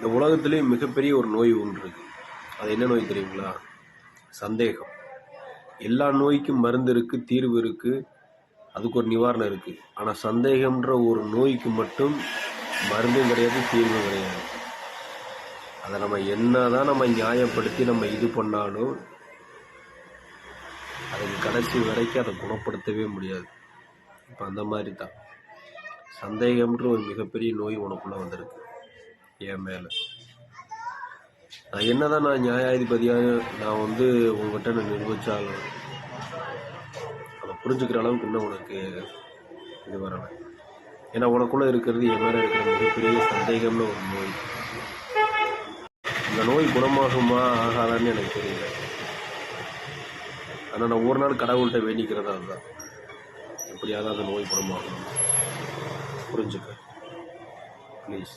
இந்த உலகத்திலே மிகப்பெரிய ஒரு நோய் ஒன்று இருக்குது அது என்ன நோய் தெரியுங்களா? சந்தேகம். எல்லா நோய்க்கும் மருந்து இருக்குது தீர்வு இருக்குது அதுக்கு ஒரு நிவாரணம் இருக்குது ஆனால் சந்தேகம்ன்ற ஒரு நோய்க்கு மட்டும் மருந்தும் கிடையாது தீர்வும் கிடையாது. அதை நம்ம என்ன தான் நம்ம நியாயப்படுத்தி நம்ம இது பண்ணாலும் அதுக்கு கடைசி வரைக்கும் அதை குணப்படுத்தவே முடியாது. இப்போ அந்த மாதிரி தான் சந்தேகம்ன்ற ஒரு மிகப்பெரிய நோய் உனக்குள்ளே வந்திருக்கு. என் மேலே. நான் என்னதான் நான் நியாயாதிபதியாக நான் வந்து உங்ககிட்ட நான் நிர்வகிச்சாலும் அதை புரிஞ்சுக்கிற அளவுக்கு இன்னும் உனக்கு இது வரலை. ஏன்னா உனக்குள்ளே இருக்கிறது என் மேலே இருக்கிற மிகப்பெரிய சந்தேகம்னு ஒரு நோய். இந்த நோய் குணமாகுமா ஆகாதான்னு எனக்கு தெரியல. ஆனால் நான் ஒரு நாள் கடவுள்கிட்ட வேண்டிக்கிறதா அதுதான். எப்படியாவது அந்த நோய் குணமாகணும். புரிஞ்சுக்க. ப்ளீஸ்